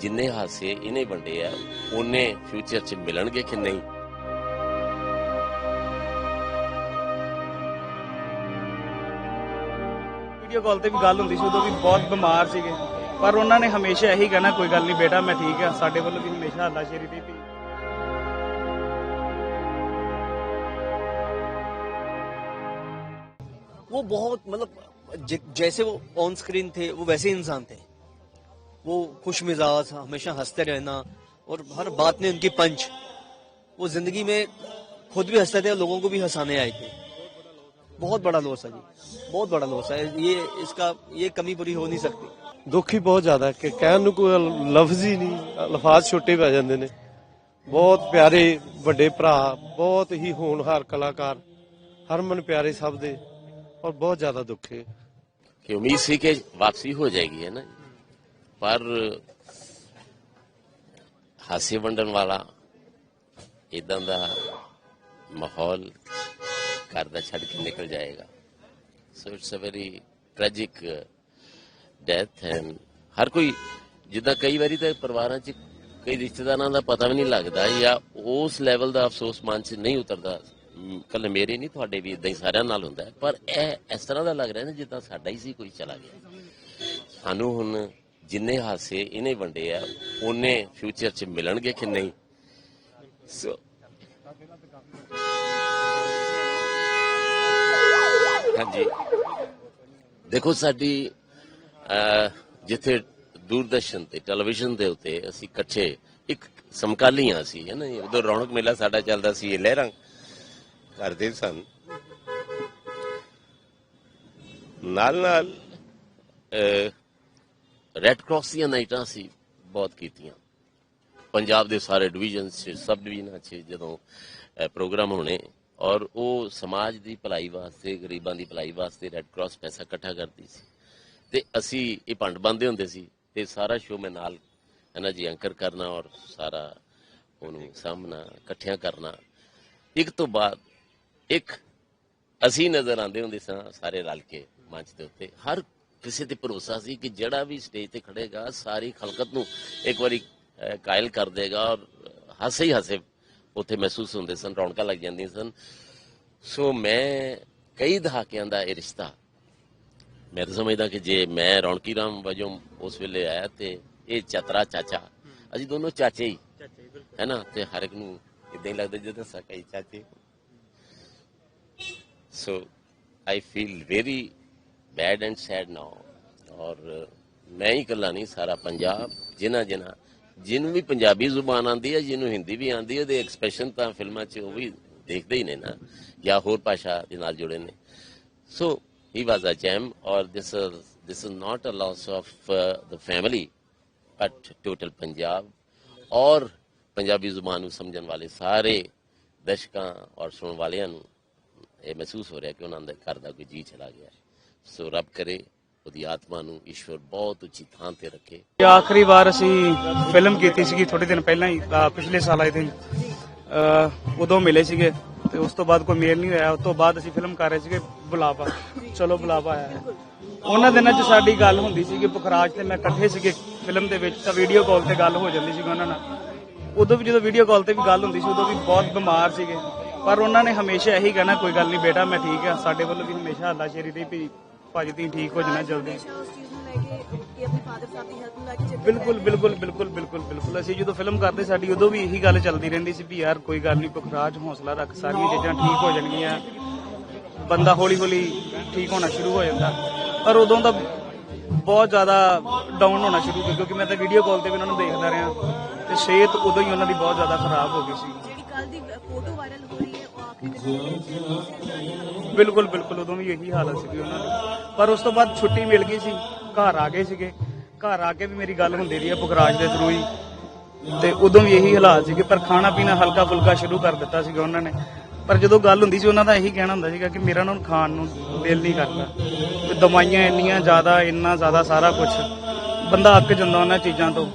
ਜਿੰਨੇ ਹਾਸੇ ਇਹਨੇ ਵੰਡੇ ਆ ਉਹਨੇ ਫਿਊਚਰ 'ਚ ਮਿਲਣਗੇ ਕਿ ਨਹੀਂ ਵੀਡੀਓ ਕਾਲ ਤੇ ਵੀ ਗੱਲ ਹੁੰਦੀ ਸੀ ਉਦੋਂ ਵੀ ਬਹੁਤ ਬਿਮਾਰ ਸੀਗੇ ਪਰ ਉਹਨਾਂ ਨੇ ਹਮੇਸ਼ਾ ਇਹੀ ਕਹਿਣਾ ਕੋਈ ਗੱਲ ਨਹੀਂ ਬੇਟਾ ਮੈਂ ਠੀਕ ਆ ਸਾਡੇ ਵੱਲੋਂ ਵੀ ਹਮੇਸ਼ਾ ਹੱਲਾਸ਼ੇਰੀ ਦਿੱਤੀ वो बहुत मतलब ज- जैसे वो ऑन स्क्रीन थे वो वैसे इंसान थे वो खुश मिजाज हमेशा हंसते रहना और हर बात में उनकी पंच वो जिंदगी में खुद भी हंसते थे और लोगों को भी हंसाने आए थे बहुत बड़ा लॉस है जी बहुत बड़ा लॉस है ये इसका ये कमी पूरी हो नहीं सकती ਦੁੱਖ ਹੀ ਬਹੁਤ ਜ਼ਿਆਦਾ ਕਿ ਕਹਿਣ ਨੂੰ ਕੋਈ ਲਫ਼ਜ਼ ਹੀ ਨਹੀਂ ਲਫ਼ਾਜ਼ ਛੋਟੇ ਪੈ ਜਾਂਦੇ ਨੇ ਬਹੁਤ ਪਿਆਰੇ ਵੱਡੇ ਭਰਾ ਬਹੁਤ ਹੀ ਹੋਣਹਾਰ ਕਲਾਕਾਰ ਹਰਮਨ ਪਿਆਰੇ ਸਭ ਦੇ ਔਰ ਬਹੁਤ ਜ਼ਿਆਦਾ ਦੁੱਖ ਹੈ ਕਿ ਉਮੀਦ ਸੀ ਕਿ ਵਾਪਸੀ ਹੋ ਜਾਏਗੀ ਹੈ ਨਾ ਪਰ ਹਾਸੇ ਵੰਡਣ ਵਾਲਾ ਇਦਾਂ ਦਾ ਮਾਹੌਲ ਘਰ ਦਾ ਛੱਡ ਕੇ ਨਿਕਲ ਜਾਏਗਾ। So it's a very tragic death and ਹਰ ਕੋਈ ਜਿੱਦਾਂ ਕਈ ਵਾਰੀ ਤਾਂ ਪਰਿਵਾਰਾਂ 'ਚ ਕਈ ਰਿਸ਼ਤੇਦਾਰਾਂ ਦਾ ਪਤਾ ਵੀ ਨਹੀਂ ਲੱਗਦਾ ਜਾਂ ਉਸ ਲੈਵਲ ਦਾ ਅਫਸੋਸ ਮਨ 'ਚ ਨਹੀਂ ਉਤਰਦਾ। ਕੱਲ ਮੇਰੇ ਨਹੀਂ, ਤੁਹਾਡੇ ਵੀ ਇਦਾਂ ਹੀ ਸਾਰਿਆਂ ਨਾਲ ਹੁੰਦਾ ਪਰ ਇਹ ਇਸ ਤਰ੍ਹਾਂ ਦਾ ਲੱਗ ਰਿਹਾ ਨਾ ਜਿੱਦਾਂ ਸਾਡਾ ਹੀ ਸੀ, ਕੋਈ ਚਲਾ ਗਿਆ। ਸਾਨੂੰ ਹੁਣ ਜਿੰਨੇ ਹਾਸੇ ਇਹਨੇ ਵੰਡੇ ਆ ਉਹਨੇ ਫਿਊਚਰ 'ਚ ਮਿਲਣਗੇ ਕਿ ਨਹੀਂ? ਸੋ ਹਾਂਜੀ। ਦੇਖੋ ਸਾਡੀ ਅਹ, ਜਿੱਥੇ ਦੂਰਦਰਸ਼ਨ ਤੇ ਟੈਲੀਵਿਜ਼ਨ ਦੇ ਉੱਤੇ ਅਸੀਂ ਇਕੱਠੇ ਇੱਕ ਸਮਕਾਲੀਆਂ ਸੀ ਹੈ ਨਾ ਉਦੋਂ ਰੌਣਕ ਮੇਲਾ ਸਾਡਾ ਚੱਲਦਾ ਸੀ ਇਹ ਲਹਿਰਾਂ ਕਰਦੇ ਸਨ। ਨਾਲ ਨਾਲ ਰੈੱਡ ਕਰਾਸ ਦੀਆਂ ਨਾਈਟਾਂ ਸੀ ਬਹੁਤ ਕੀਤੀਆਂ। ਪੰਜਾਬ ਦੇ ਸਾਰੇ ਡਿਵੀਜ਼ਨ 'ਚ ਸਬ ਡਿਵੀਜ਼ਨਾਂ 'ਚ ਜਦੋਂ ਪ੍ਰੋਗਰਾਮ ਹੋਣੇ ਔਰ ਉਹ ਸਮਾਜ ਦੀ ਭਲਾਈ ਵਾਸਤੇ, ਗਰੀਬਾਂ ਦੀ ਭਲਾਈ ਵਾਸਤੇ ਰੈੱਡ ਕਰਾਸ ਪੈਸਾ ਇਕੱਠਾ ਕਰਦੀ ਸੀ। ਤੇ ਅਸੀਂ ਇਹ ਭੰਡ ਬੰਦੇ ਹੁੰਦੇ ਸੀ ਤੇ ਸਾਰਾ ਸ਼ੋਅ ਮੈਂ ਨਾਲ ਹੈ ਜੀ ਐਂਕਰ ਕਰਨਾ ਔਰ ਸਾਰਾ ਉਹਨੂੰ ਸਾਹਮਣਾ, ਇਕੱਠਿਆਂ ਕਰਨਾ। ਇੱਕ ਤੋਂ ਬਾਅਦ, ਇੱਕ ਅਸੀਂ ਨਜ਼ਰ ਆਉਂਦੇ ਹੁੰਦੇ ਸਾਂ ਸਾਰੇ ਰਲ ਕੇ ਮੰਚ ਦੇ ਉੱਤੇ। ਹਰ ਕਿਸੇ ਤੇ ਭਰੋਸਾ ਸੀ ਕਿ ਜਿਹੜਾ ਵੀ ਸਟੇਜ ਤੇ ਖੜੇਗਾ ਸਾਰੀ ਖਲਕਤ ਨੂੰ ਇੱਕ ਵਾਰੀ ਕਾਇਲ ਕਰ ਦੇਗਾ ਔਰ ਹਾਸੇ ਹੀ ਹਾਸੇ ਉੱਥੇ ਮਹਿਸੂਸ ਹੁੰਦੇ ਸਨ ਰੌਣਕਾਂ ਲੱਗ ਜਾਂਦੀਆਂ ਸਨ। ਸੋ ਮੈਂ ਕਈ ਦਹਾਕਿਆਂ ਦਾ ਇਹ ਰਿਸ਼ਤਾ ਮੈਂ ਤਾਂ ਸਮਝਦਾ ਕਿ ਜੇ ਮੈਂ ਰੌਣਕੀ ਰਾਮ ਵਜੋਂ ਉਸ ਵੇਲੇ ਆਇਆ ਤੇ ਇਹ ਚਤਰਾ ਚਾਚਾ ਅਸੀਂ ਦੋਨੋਂ ਚਾਚੇ ਹੀ ਹੈ ਨਾ? ਤੇ ਹਰ ਇੱਕ ਨੂੰ ਇਦਾਂ ਹੀ ਲੱਗਦਾ ਜਿੱਦਾਂ ਸਕਈ ਚਾਚੇ। So I feel very bad and sad now ਔਰ ਮੈਂ ਹੀ ਇਕੱਲਾ ਨਹੀਂ ਸਾਰਾ ਪੰਜਾਬ ਜਿਨ੍ਹਾਂ ਜਿਨ੍ਹਾਂ ਜਿਹਨੂੰ ਵੀ ਪੰਜਾਬੀ ਜ਼ੁਬਾਨ ਆਉਂਦੀ ਹੈ ਜਿਹਨੂੰ ਹਿੰਦੀ ਵੀ ਆਉਂਦੀ ਹੈ ਉਹਦੇ ਐਕਸਪ੍ਰੈਸ਼ਨ ਤਾਂ ਫਿਲਮਾਂ 'ਚ ਉਹ ਵੀ ਦੇਖਦੇ ਹੀ ਨੇ ਨਾ ਜਾਂ ਹੋਰ ਭਾਸ਼ਾ ਦੇ ਨਾਲ ਜੁੜੇ ਨੇ। ਸੋ ਹੀ was a gem, or this is this is not a loss of uh, the family, but total Punjab, ਔਰ ਪੰਜਾਬੀ ਜ਼ੁਬਾਨ ਨੂੰ ਸਮਝਣ ਵਾਲੇ ਸਾਰੇ ਦਰਸ਼ਕਾਂ ਔਰ ਸੁਣਨ ਵਾਲਿਆਂ ਨੂੰ ਇਹ ਮਹਿਸੂਸ ਹੋ ਰਿਹਾ ਕਿ ਉਹਨਾਂ ਦੇ ਘਰ ਦਾ ਕੋਈ ਜੀ ਚਲਾ ਗਿਆ ਹੈ। ਸੋ ਰੱਬ ਕਰੇ, ਉਹਦੀ ਆਤਮਾ ਨੂੰ ਈਸ਼ਵਰ ਬਹੁਤ ਉੱਚੀ ਥਾਂ ਤੇ ਰੱਖੇ। ਆਖਰੀ ਵਾਰ ਅਸੀਂ ਫਿਲਮ ਕੀਤੀ ਸੀਗੀ ਥੋੜੇ ਦਿਨ ਪਹਿਲਾਂ ਹੀ ਪਿਛਲੇ ਸਾਲ ਆਏ ਦਿਨ। ਉਦੋਂ ਮਿਲੇ ਸੀਗੇ ਤੇ ਉਸ ਤੋਂ ਬਾਅਦ ਕੋਈ ਮੇਲ ਨਹੀਂ ਹੋਇਆ। ਉਸ ਤੋਂ ਬਾਅਦ ਅਸੀਂ ਫਿਲਮ ਕਰ ਰਹੇ ਸੀਗੇ ਬੁਲਾਵਾ। ਚਲੋ ਬੁਲਾਵਾ ਆਇਆ ਉਹਨਾਂ ਦਿਨਾਂ 'ਚ ਸਾਡੀ ਗੱਲ ਹੁੰਦੀ ਸੀ ਕਿ ਪੁਖਰਾਜ ਤੇ ਮੈਂ ਇਕੱਠੇ ਸੀਗੇ ਫਿਲਮ ਦੇ ਵਿੱਚ, ਤਾਂ ਵੀਡੀਓ ਕਾਲ ਤੇ ਗੱਲ ਹੋ ਜਾਂਦੀ ਸੀ ਉਹਨਾਂ ਨਾਲ। ਉਦੋਂ ਵੀ ਜਦੋਂ ਵੀਡੀਓ ਕਾਲ ਤੇ ਵੀ ਗੱਲ ਹੁੰਦੀ ਸੀ, ਉਦੋਂ ਵੀ ਬਹੁਤ ਬਿਮਾਰ ਸੀਗੇ। ਪਰ ਉਹਨਾਂ ਨੇ ਹਮੇਸ਼ਾ ਇਹੀ ਕਹਿਣਾ, ਕੋਈ ਗੱਲ ਨਹੀਂ ਬੇਟਾ, ਮੈਂ ਠੀਕ ਆ ਸਾਡੇ ਵੱਲੋਂ ਵੀ ਹਮੇਸ਼ਾ ਹੱਲਾਸ਼ੇਰੀ ਦੀ ਵੀ ਭਾਜੀ ਤੁਸੀਂ ਠੀਕ ਹੋ ਜਾਣਾ ਜਲਦੀ ਹਮੇਸ਼ਾ ਉਸ ਚੀਜ਼ ਨੂੰ ਲੈ ਕੇ ਕਿ ਆਪਣੇ ਫਾਦਰ ਸਾਹਿਬ ਦੀ ਹੈਲਪ ਨੂੰ ਲੈ ਕੇ ਚੱਲਦੇ ਬਿਲਕੁਲ ਬਿਲਕੁਲ ਬਿਲਕੁਲ ਬਿਲਕੁਲ ਬਿਲਕੁਲ। ਅਸੀਂ ਜਦੋਂ ਫਿਲਮ ਕਰਦੇ ਸਾਡੀ ਉਦੋਂ ਵੀ ਇਹੀ ਗੱਲ ਚੱਲਦੀ ਰਹਿੰਦੀ ਸੀ ਵੀ ਯਾਰ ਕੋਈ ਗੱਲ ਨਹੀਂ ਪੁਖਰਾਜ ਹੌਸਲਾ ਰੱਖ ਸਾਰੀਆਂ ਚੀਜ਼ਾਂ ਠੀਕ ਹੋ ਜਾਣਗੀਆਂ। ਬੰਦਾ ਹੌਲੀ ਹੌਲੀ ਠੀਕ ਹੋਣਾ ਸ਼ੁਰੂ ਹੋ ਜਾਂਦਾ। ਪਰ ਉਦੋਂ ਤਾਂ ਬਹੁਤ ਜ਼ਿਆਦਾ ਡਾਊਨ ਹੋਣਾ ਸ਼ੁਰੂ ਹੋ ਗਿਆ ਕਿਉਂਕਿ ਮੈਂ ਤਾਂ ਵੀਡੀਓ ਕਾਲ ਤੇ ਵੀ ਉਹਨਾਂ ਨੂੰ ਦੇਖਦਾ ਰਿਹਾ। ਤੇ ਸਿਹਤ ਉਦੋਂ ਹੀ ਉਹਨਾਂ ਦੀ ਬਹੁਤ ਜ਼ਿਆਦਾ ਖਰਾਬ ਹੋ ਗਈ ਸੀ। ਜਿਹੜੀ ਕੱਲ ਦੀ ਫੋਟੋ ਵਾਇਰਲ ਹੋ ਰਹੀ ਬਿਲਕੁਲ ਬਿਲਕੁਲ, ਉਦੋਂ ਵੀ ਇਹੀ ਹਾਲਤ ਸੀਗੀ ਉਹਨਾਂ ਦੀ। ਪਰ ਉਸ ਤੋਂ ਬਾਅਦ ਛੁੱਟੀ ਮਿਲ ਗਈ ਸੀ, ਘਰ ਆ ਗਏ ਸੀਗੇ। ਘਰ ਆ ਕੇ ਵੀ ਮੇਰੀ ਗੱਲ ਹੁੰਦੀ ਰਹੀ ਹੈ ਪੁਖਰਾਜ ਦੇ ਥਰੂ ਹੀ। ਤੇ ਉਦੋਂ ਵੀ ਇਹੀ ਹਾਲਾਤ ਸੀਗੇ, ਪਰ ਖਾਣਾ ਪੀਣਾ ਹਲਕਾ ਫੁਲਕਾ ਸ਼ੁਰੂ ਕਰ ਦਿੱਤਾ ਸੀਗਾ ਉਹਨਾਂ ਨੇ। ਪਰ ਜਦੋਂ ਗੱਲ ਹੁੰਦੀ ਸੀ, ਉਹਨਾਂ ਦਾ ਇਹੀ ਕਹਿਣਾ ਹੁੰਦਾ ਸੀਗਾ ਕਿ ਮੇਰਾ ਨਾ ਖਾਣ ਨੂੰ ਦਿਲ ਨਹੀਂ ਕਰਦਾ। ਤੇ ਦਵਾਈਆਂ ਇੰਨੀਆਂ ਜ਼ਿਆਦਾ, ਇੰਨਾ ਜ਼ਿਆਦਾ ਸਾਰਾ ਕੁਝ ਬੰਦਾ ਅੱਕ ਜਾਂਦਾ ਉਹਨਾਂ ਚੀਜ਼ਾਂ ਤੋਂ।